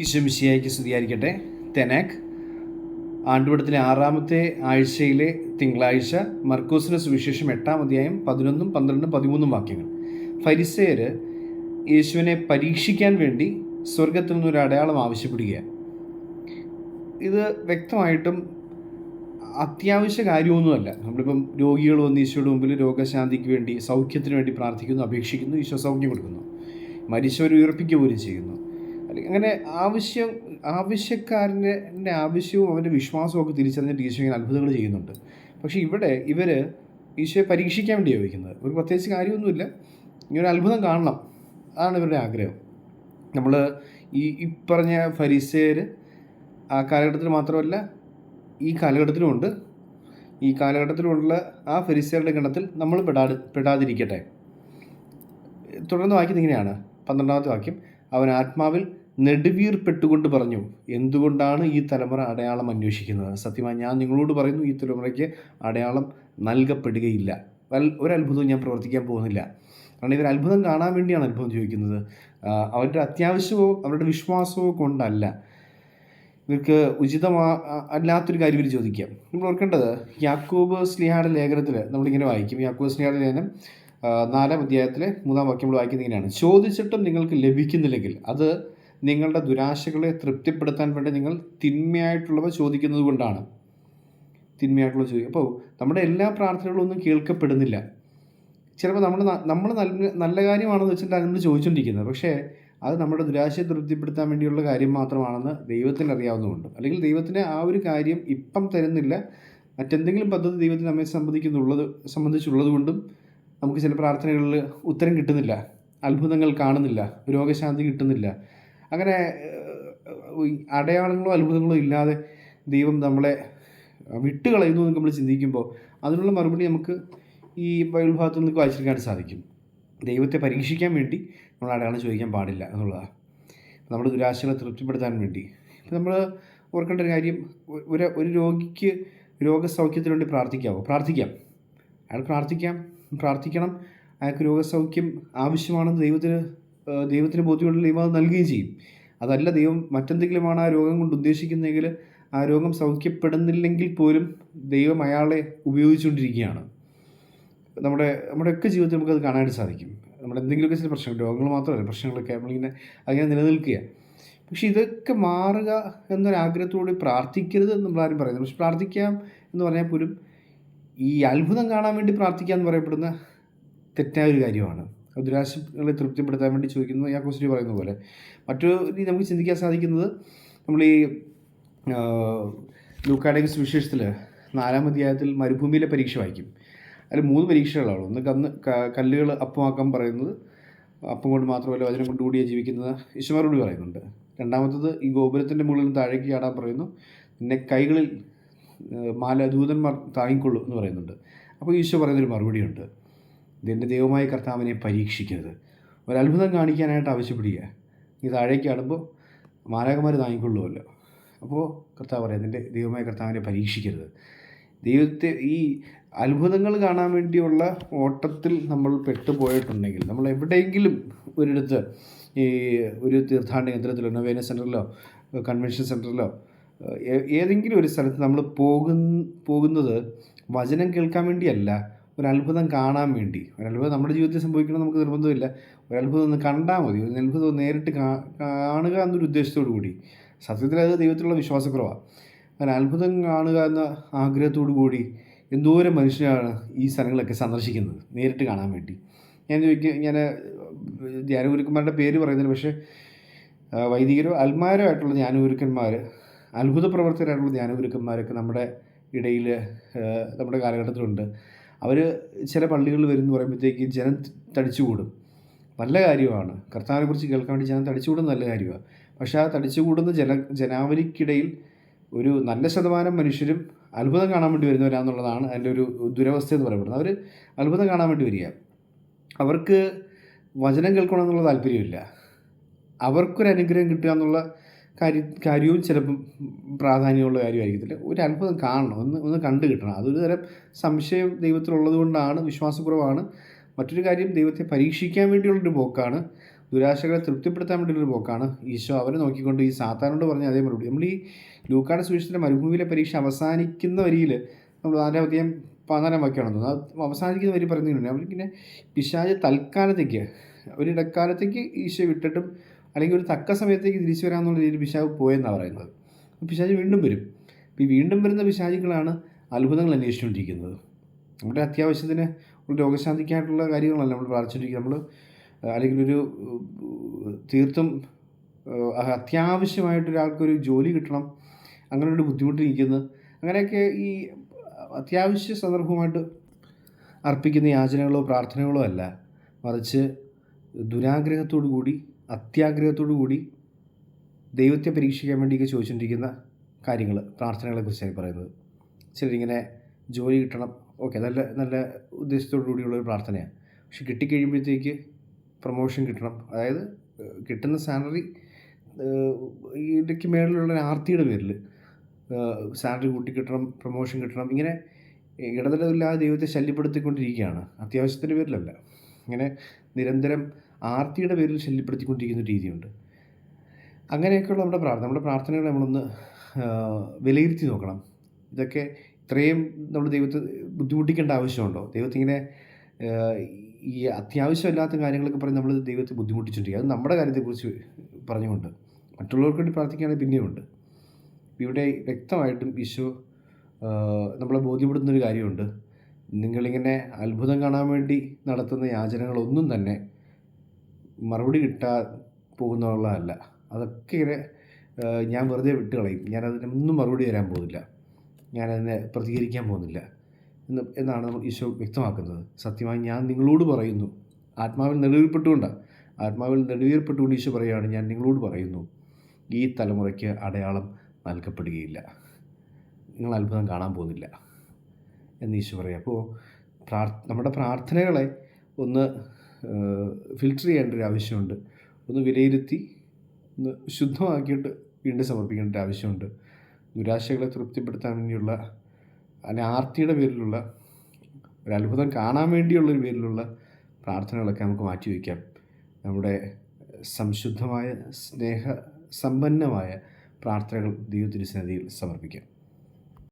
ഈശ്വമിശിയായിക്ക് സ്തുതിയായിരിക്കട്ടെ. തെനാക് ആണ്ടുപടത്തിലെ ആറാമത്തെ ആഴ്ചയിലെ തിങ്കളാഴ്ച മർക്കോസിന് സുവിശേഷം എട്ടാം അധ്യായം പതിനൊന്നും പന്ത്രണ്ടും പതിമൂന്നും വാക്യങ്ങൾ. ഫരിസേർ യേശുവിനെ പരീക്ഷിക്കാൻ വേണ്ടി സ്വർഗത്തിൽ നിന്നൊരു അടയാളം ആവശ്യപ്പെടുകയാണ്. ഇത് വ്യക്തമായിട്ടും അത്യാവശ്യ കാര്യമൊന്നുമല്ല. നമ്മളിപ്പം രോഗികൾ വന്ന് ഈശോയുടെ മുമ്പിൽ രോഗശാന്തിക്ക് വേണ്ടി സൗഖ്യത്തിന് വേണ്ടി പ്രാർത്ഥിക്കുന്നു അപേക്ഷിക്കുന്നു ഈശോ സൗഖ്യം കൊടുക്കുന്നു. മരിച്ചവർ ഉയർപ്പിക്കുക പോലും ചെയ്യുന്നു. അല്ലെങ്കിൽ അങ്ങനെ ആവശ്യം ആവശ്യക്കാരന്റെ ആവശ്യവും അവന്റെ വിശ്വാസവും ഒക്കെ തിരിച്ചറിഞ്ഞിട്ട് ഈശോ ഇങ്ങനെ അത്ഭുതങ്ങൾ ചെയ്യുന്നുണ്ട്. പക്ഷേ ഇവിടെ ഇവർ ഈശോയെ പരീക്ഷിക്കാൻ വേണ്ടി ചോദിക്കുന്നത് ഒരു പ്രത്യേകിച്ച് കാര്യമൊന്നുമില്ല. ഇങ്ങനെ ഒരു അത്ഭുതം കാണണം അതാണ് ഇവരുടെ ആഗ്രഹം. നമ്മൾ ഈ ഇപ്പറഞ്ഞ പറഞ്ഞ ഫരിസേർ ആ കാലഘട്ടത്തിൽ മാത്രമല്ല ഈ കാലഘട്ടത്തിലുമുണ്ട് ഈ കാലഘട്ടത്തിലുള്ള ആ ഫരിസേരുടെ ഗണത്തിൽ നമ്മൾ പെടാ പെടാതിരിക്കട്ടെ. തുടർന്ന് വാക്യം ഇങ്ങനെയാണ്. പന്ത്രണ്ടാമത്തെ വാക്യം. അവൻ ആത്മാവിൽ നെടുവീർപ്പെട്ടുകൊണ്ട് പറഞ്ഞു എന്തുകൊണ്ടാണ് ഈ തലമുറ അടയാളം അന്വേഷിക്കുന്നത്? സത്യമായി ഞാൻ നിങ്ങളോട് പറയുന്നു ഈ തലമുറയ്ക്ക് അടയാളം നൽകപ്പെടുകയില്ല. വൽ- ഒരത്ഭുതവും ഞാൻ പ്രവർത്തിക്കാൻ പോകുന്നില്ല. കാരണം ഇവർ അത്ഭുതം കാണാൻ വേണ്ടിയാണ് അത്ഭുതം ചോദിക്കുന്നത്. അവരുടെ അത്യാവശ്യമോ അവരുടെ വിശ്വാസമോ കൊണ്ടല്ല. ഇവർക്ക് ഉചിതമാ അല്ലാത്തൊരു കാര്യം ഇവർ ചോദിക്കാം നമ്മൾ ഓർക്കേണ്ടത് യാക്കോബ് സ്ലിഹായുടെ ലേഖനത്തിൽ നമ്മളിങ്ങനെ വായിക്കും. യാക്കോബ് സ്ലിഹായുടെ ലേഖനം നാലാം അധ്യായത്തിലെ മൂന്നാം വാക്യം നമ്മൾ വായിക്കുന്നത് ഇങ്ങനെയാണ്. ചോദിച്ചിട്ടും നിങ്ങൾക്ക് ലഭിക്കുന്നില്ലെങ്കിൽ അത് നിങ്ങളുടെ ദുരാശകളെ തൃപ്തിപ്പെടുത്താൻ വേണ്ടി നിങ്ങൾ തിന്മയായിട്ടുള്ളവ ചോദിക്കുന്നത് കൊണ്ടാണ്. തിന്മയായിട്ടുള്ള ചോദിക്കും അപ്പോൾ നമ്മുടെ എല്ലാ പ്രാർത്ഥനകളൊന്നും കേൾക്കപ്പെടുന്നില്ല. ചിലപ്പോൾ നമ്മൾ നമ്മൾ നല്ല നല്ല കാര്യമാണെന്ന് വെച്ചിട്ട് നമ്മൾ ചോദിച്ചുകൊണ്ടിരിക്കുന്നത് പക്ഷേ അത് നമ്മുടെ ദുരാശയെ തൃപ്തിപ്പെടുത്താൻ വേണ്ടിയുള്ള കാര്യം മാത്രമാണെന്ന് ദൈവത്തിന് അറിയാവുന്നതുകൊണ്ട്. അല്ലെങ്കിൽ ദൈവത്തിന് ആ ഒരു കാര്യം ഇപ്പം തരുന്നില്ല. മറ്റെന്തെങ്കിലും പദ്ധതി ദൈവത്തിന് നമ്മെ സംബന്ധിക്കുന്നുള്ളത് സംബന്ധിച്ചുള്ളത് കൊണ്ടും നമുക്ക് ചില പ്രാർത്ഥനകളിൽ ഉത്തരം കിട്ടുന്നില്ല. അത്ഭുതങ്ങൾ കാണുന്നില്ല. രോഗശാന്തി കിട്ടുന്നില്ല. അങ്ങനെ അടയാളങ്ങളോ അത്ഭുതങ്ങളോ ഇല്ലാതെ ദൈവം നമ്മളെ വിട്ടുകളയുന്നു എന്ന് നമ്മൾ ചിന്തിക്കുമ്പോൾ അതിനുള്ള മറുപടി നമുക്ക് ഈ ബൈബിൾ ഭാഗത്ത് നിന്ന് വായിച്ചെടുക്കാൻ സാധിക്കും. ദൈവത്തെ പരീക്ഷിക്കാൻ വേണ്ടി നമ്മൾ അടയാളം ചോദിക്കാൻ പാടില്ല എന്നുള്ളതാണ്. നമ്മൾ ദുരാശകളെ തൃപ്തിപ്പെടുത്താൻ വേണ്ടി. ഇപ്പം നമ്മൾ ഓർക്കേണ്ട ഒരു കാര്യം ഒരു ഒരു രോഗിക്ക് രോഗസൗഖ്യത്തിന് വേണ്ടി പ്രാർത്ഥിക്കാമോ പ്രാർത്ഥിക്കാം. അയാൾ പ്രാർത്ഥിക്കാം. പ്രാർത്ഥിക്കണം. അയാൾക്ക് രോഗസൗഖ്യം ആവശ്യമാണെന്ന് ദൈവത്തിന് ദൈവത്തിന് ബോധ്യമുള്ള ദൈവം അത് നൽകുകയും ചെയ്യും. അതല്ല ദൈവം മറ്റെന്തെങ്കിലുമാണ് ആ രോഗം കൊണ്ട് ഉദ്ദേശിക്കുന്നതെങ്കിൽ ആ രോഗം സൗഖ്യപ്പെടുന്നില്ലെങ്കിൽ പോലും ദൈവം അയാളെ ഉപയോഗിച്ചുകൊണ്ടിരിക്കുകയാണ്. നമ്മുടെ നമ്മുടെയൊക്കെ ജീവിതത്തിൽ നമുക്കത് കാണാനായിട്ട് സാധിക്കും. നമ്മുടെ എന്തെങ്കിലുമൊക്കെ ചില പ്രശ്നങ്ങൾ രോഗങ്ങൾ മാത്രമല്ല പ്രശ്നങ്ങളൊക്കെ നമ്മളിങ്ങനെ അങ്ങനെ നിലനിൽക്കുക. പക്ഷെ ഇതൊക്കെ മാറുക എന്നൊരാഗ്രഹത്തോടെ പ്രാർത്ഥിക്കരുത് നമ്മളാരും പറയുന്നത് പക്ഷെ പ്രാർത്ഥിക്കാം എന്ന് പറഞ്ഞാൽ പോലും ഈ അത്ഭുതം കാണാൻ വേണ്ടി പ്രാർത്ഥിക്കുക എന്ന് പറയപ്പെടുന്ന തെറ്റായ ഒരു കാര്യമാണ്. ദുരാശകളെ തൃപ്തിപ്പെടുത്താൻ വേണ്ടി ചോദിക്കുന്നു. യാക്കോസ്ലി പറയുന്ന പോലെ. മറ്റൊരു രീതി നമുക്ക് ചിന്തിക്കാൻ സാധിക്കുന്നത് നമ്മൾ ഈ ലൂക്കാഡേക്ക് വിശേഷത്തിൽ നാലാം അധ്യായത്തിൽ മരുഭൂമിയിലെ പരീക്ഷ വായിക്കും. അതിൽ മൂന്ന് പരീക്ഷകളാണ്. ഒന്ന് കന്ന് കല്ലുകൾ അപ്പമാക്കാൻ പറയുന്നത്. അപ്പം കൊണ്ട് മാത്രമല്ല വചനം കൊണ്ട് കൂടിയാണ് ജീവിക്കുന്നത്. ഈശ്വരോട് പറയുന്നുണ്ട്. രണ്ടാമത്തത് ഈ ഗോപുരത്തിന്റെ മുകളിൽ താഴേക്ക് ചാടാൻ പറയുന്നു. പിന്നെ കൈകളിൽ മാലദൂതന്മാർ മാല താങ്ങിക്കൊള്ളു എന്ന് പറയുന്നുണ്ട്. അപ്പോൾ ഈശോ പറയുന്നൊരു മറുപടിയുണ്ട്. ഇതെന്റെ ദൈവമായ കർത്താവിനെ പരീക്ഷിക്കരുത്. ഒരത്ഭുതം കാണിക്കാനായിട്ട് ആവശ്യപ്പെടുക നീ താഴേക്ക് ആടുമ്പോൾ മാലാകന്മാർ താങ്ങിക്കൊള്ളുമല്ലോ അപ്പോൾ കർത്താവ് പറയാം നിന്റെ ദൈവമായ കർത്താവിനെ പരീക്ഷിക്കരുത്. ദൈവത്തെ ഈ അത്ഭുതങ്ങൾ കാണാൻ വേണ്ടിയുള്ള ഓട്ടത്തിൽ നമ്മൾ പെട്ടുപോയിട്ടുണ്ടെങ്കിൽ നമ്മൾ എവിടെയെങ്കിലും ഒരിടത്ത് ഈ ഒരു തീർത്ഥാടന കേന്ദ്രത്തിലോ നൊവേന സെന്ററിലോ കൺവെൻഷൻ സെന്ററിലോ ഏതെങ്കിലും ഒരു സ്ഥലത്ത് നമ്മൾ പോകുന്ന പോകുന്നത് വചനം കേൾക്കാൻ വേണ്ടിയല്ല ഒരു അത്ഭുതം കാണാൻ വേണ്ടി. ഒരത്ഭുതം നമ്മുടെ ജീവിതത്തിൽ സംഭവിക്കണം നമുക്ക് നിർബന്ധമില്ല. ഒരത്ഭുതം ഒന്ന് കണ്ടാൽ മതി. ഒരു അത്ഭുതം നേരിട്ട് കാണുക എന്നൊരു ഉദ്ദേശത്തോടു കൂടി. സത്യത്തിൽ അത് ദൈവത്തിലുള്ള വിശ്വാസക്കുറവാണ് അങ്ങനെ അത്ഭുതം കാണുക എന്ന ആഗ്രഹത്തോടു കൂടി എന്തോരം മനുഷ്യരാണ് ഈ സ്ഥലങ്ങളൊക്കെ സന്ദർശിക്കുന്നത് നേരിട്ട് കാണാൻ വേണ്ടി. ഞാൻ ചോദിക്കുക ഞാൻ ധ്യാനഗുരുക്കന്മാരുടെ പേര് പറയുന്നില്ല പക്ഷേ വൈദികരോ അൽമാരോ ആയിട്ടുള്ള ധ്യാനഗുരുക്കന്മാർ അത്ഭുത പ്രവർത്തകരായിട്ടുള്ള ധ്യാനഗുരുക്കന്മാരൊക്കെ നമ്മുടെ ഇടയിൽ നമ്മുടെ കാലഘട്ടത്തിലുണ്ട്. അവർ ചില പള്ളികളിൽ വരുന്നു പറയുമ്പോഴത്തേക്ക് ജനം തടിച്ചുകൂടും. നല്ല കാര്യമാണ്. കർത്താവിനെ കുറിച്ച് കേൾക്കാൻ വേണ്ടി ജനം തടിച്ചുകൂടുന്നത് നല്ല കാര്യമാണ്. പക്ഷേ ആ തടിച്ചുകൂടുന്ന ജന ജനാവലിക്കിടയിൽ ഒരു നല്ല ശതമാനം മനുഷ്യരും അത്ഭുതം കാണാൻ വേണ്ടി വരുന്നവരാന്നുള്ളതാണ് അതിന്റെ ഒരു ദുരവസ്ഥ എന്ന് പറയപ്പെടുന്നത്. അവർ അത്ഭുതം കാണാൻ വേണ്ടി വരിക. അവർക്ക് വചനം കേൾക്കണമെന്നുള്ള താല്പര്യമില്ല. അവർക്കൊരു അനുഗ്രഹം കിട്ടുക എന്നുള്ള കാര്യ കാര്യവും ചിലപ്പം പ്രാധാന്യമുള്ള കാര്യമായിരിക്കത്തില്ല. ഒരു അത്ഭുതം കാണണം. ഒന്ന് ഒന്ന് കണ്ടു കിട്ടണം. അതൊരു തരം സംശയം ദൈവത്തിലുള്ളത് കൊണ്ടാണ് വിശ്വാസക്കുറവാണ്. മറ്റൊരു കാര്യം ദൈവത്തെ പരീക്ഷിക്കാൻ വേണ്ടിയുള്ളൊരു പോക്കാണ്. ദുരാശകളെ തൃപ്തിപ്പെടുത്താൻ വേണ്ടിയുള്ളൊരു പോക്കാണ്. ഈശോ അവരെ നോക്കിക്കൊണ്ട് ഈ സാത്താനോട് പറഞ്ഞ അതേ മറുപടി. നമ്മൾ ഈ ലൂക്കാട് സുവിശേഷത്തിന്റെ മരുഭൂമിയിലെ പരീക്ഷ അവസാനിക്കുന്ന വരിയിൽ നമ്മൾ നാലാം അധികം പതിനാലാം വാക്യമാണെന്ന് തോന്നുന്നു അവസാനിക്കുന്ന വരി പറയുന്നതിനുണ്ട്. പിന്നെ പിശാജ് തൽക്കാലത്തേക്ക് ഒരു ഇടക്കാലത്തേക്ക് ഈശോ വിട്ടിട്ടും അല്ലെങ്കിൽ ഒരു തക്ക സമയത്തേക്ക് തിരിച്ചു വരാമെന്നുള്ള രീതിയിൽ പിശാജ് പോയെന്നാണ് പറയുന്നത്. പിശാജ് വീണ്ടും വരും. ഈ വീണ്ടും വരുന്ന പിശാചുക്കളാണ് അത്ഭുതങ്ങൾ അന്വേഷിച്ചുകൊണ്ടിരിക്കുന്നത്. നമ്മുടെ അത്യാവശ്യത്തിന് ഒരു രോഗശാന്തിക്കായിട്ടുള്ള കാര്യങ്ങളല്ല നമ്മൾ പ്രാർത്ഥിച്ചിരിക്കുന്നത് നമ്മൾ അല്ലെങ്കിൽ ഒരു തീർത്തും അത്യാവശ്യമായിട്ട് ഒരാൾക്കൊരു ജോലി കിട്ടണം. അങ്ങനെ ഒരു ബുദ്ധിമുട്ടിരിക്കുന്നു അങ്ങനെയൊക്കെ ഈ അത്യാവശ്യ സന്ദർഭമായിട്ട് അർപ്പിക്കുന്ന യാചനകളോ പ്രാർത്ഥനകളോ അല്ല. മറിച്ച് ദുരാഗ്രഹത്തോടു കൂടി അത്യാഗ്രഹത്തോടു കൂടി ദൈവത്തെ പരീക്ഷിക്കാൻ വേണ്ടിയൊക്കെ ചോദിച്ചുകൊണ്ടിരിക്കുന്ന കാര്യങ്ങൾ പ്രാർത്ഥനകളെക്കുറിച്ചാണ് പറയുന്നത്. ചിലരിങ്ങനെ ജോലി കിട്ടണം. ഓക്കെ നല്ല നല്ല ഉദ്ദേശത്തോടു കൂടിയുള്ളൊരു പ്രാർത്ഥനയാണ്. പക്ഷെ കിട്ടിക്കഴിയുമ്പോഴത്തേക്ക് പ്രൊമോഷൻ കിട്ടണം. അതായത് കിട്ടുന്ന സാലറി ഇതിന്റെ മേളിലുള്ള ആർത്തിയുടെ പേരിൽ സാലറി കൂട്ടി കിട്ടണം പ്രൊമോഷൻ കിട്ടണം. ഇങ്ങനെ ഇടതടവില്ലാതെ ദൈവത്തെ ശല്യപ്പെടുത്തിക്കൊണ്ടിരിക്കുകയാണ്. അത്യാവശ്യത്തിന്റെ പേരിലല്ല. ഇങ്ങനെ നിരന്തരം ആർത്തിയുടെ പേരിൽ ശല്യപ്പെടുത്തിക്കൊണ്ടിരിക്കുന്ന രീതിയുണ്ട്. അങ്ങനെയൊക്കെയുള്ള നമ്മുടെ പ്രാർത്ഥന നമ്മുടെ പ്രാർത്ഥനകൾ നമ്മളൊന്ന് വിലയിരുത്തി നോക്കണം. ഇതൊക്കെ ഇത്രയും നമ്മൾ ദൈവത്തെ ബുദ്ധിമുട്ടിക്കേണ്ട ആവശ്യമുണ്ടോ? ദൈവത്തിങ്ങനെ ഈ അത്യാവശ്യമല്ലാത്ത കാര്യങ്ങളൊക്കെ പറഞ്ഞ് നമ്മൾ ദൈവത്തെ ബുദ്ധിമുട്ടിച്ചിട്ടുണ്ട് അത് നമ്മുടെ കാര്യത്തെക്കുറിച്ച് പറഞ്ഞുകൊണ്ട് മറ്റുള്ളവർക്ക് വേണ്ടി പ്രാർത്ഥിക്കുകയാണെങ്കിൽ പിന്നെയുണ്ട് ഇവിടെ വ്യക്തമായിട്ടും ഈശോ നമ്മളെ ബോധ്യപ്പെടുന്നൊരു കാര്യമുണ്ട്. നിങ്ങളിങ്ങനെ അത്ഭുതം കാണാൻ വേണ്ടി നടത്തുന്ന യാചനകളൊന്നും തന്നെ മറുപടി കിട്ടാൻ പോകുന്നുള്ളതല്ല അതൊക്കെ ഇങ്ങനെ ഞാൻ വെറുതെ വിട്ട് കളയും. ഞാനതിനൊന്നും മറുപടി തരാൻ പോകുന്നില്ല. ഞാനതിനെ പ്രതികരിക്കാൻ പോകുന്നില്ല. എന്ന് എന്നാണ് ഈശോ വ്യക്തമാക്കുന്നത്. സത്യമായി ഞാൻ നിങ്ങളോട് പറയുന്നു. ആത്മാവിൽ നെടുവീർപ്പെട്ടുകൊണ്ടാണ് ആത്മാവിൽ നെടുവീർപ്പെട്ടുകൊണ്ട് ഈശോ പറയുകയാണ് ഞാൻ നിങ്ങളോട് പറയുന്നു ഈ തലമുറയ്ക്ക് അടയാളം നൽകപ്പെടുകയില്ല. നിങ്ങൾ അത്ഭുതം കാണാൻ പോകുന്നില്ല. എന്ന് ഈശോ പറയും. അപ്പോൾ പ്രാർ നമ്മുടെ പ്രാർത്ഥനകളെ ഒന്ന് ഫിൽറ്റർ ചെയ്യേണ്ട ഒരു ആവശ്യമുണ്ട്. ഒന്ന് വിലയിരുത്തി ഒന്ന് ശുദ്ധമാക്കിയിട്ട് വീണ്ടും സമർപ്പിക്കേണ്ട ഒരു ആവശ്യമുണ്ട്. ദുരാശകളെ തൃപ്തിപ്പെടുത്താൻ വേണ്ടിയുള്ള അല്ലെ ആർത്തിയുടെ പേരിലുള്ള ഒരു അത്ഭുതം കാണാൻ വേണ്ടിയുള്ള ഒരു പേരിലുള്ള പ്രാർത്ഥനകളൊക്കെ നമുക്ക് മാറ്റിവെക്കാം നമ്മുടെ സംശുദ്ധമായ സ്നേഹ സമ്പന്നമായ പ്രാർത്ഥനകൾ ദൈവത്തിരുസന്നിധിയിൽ സമർപ്പിക്കാം.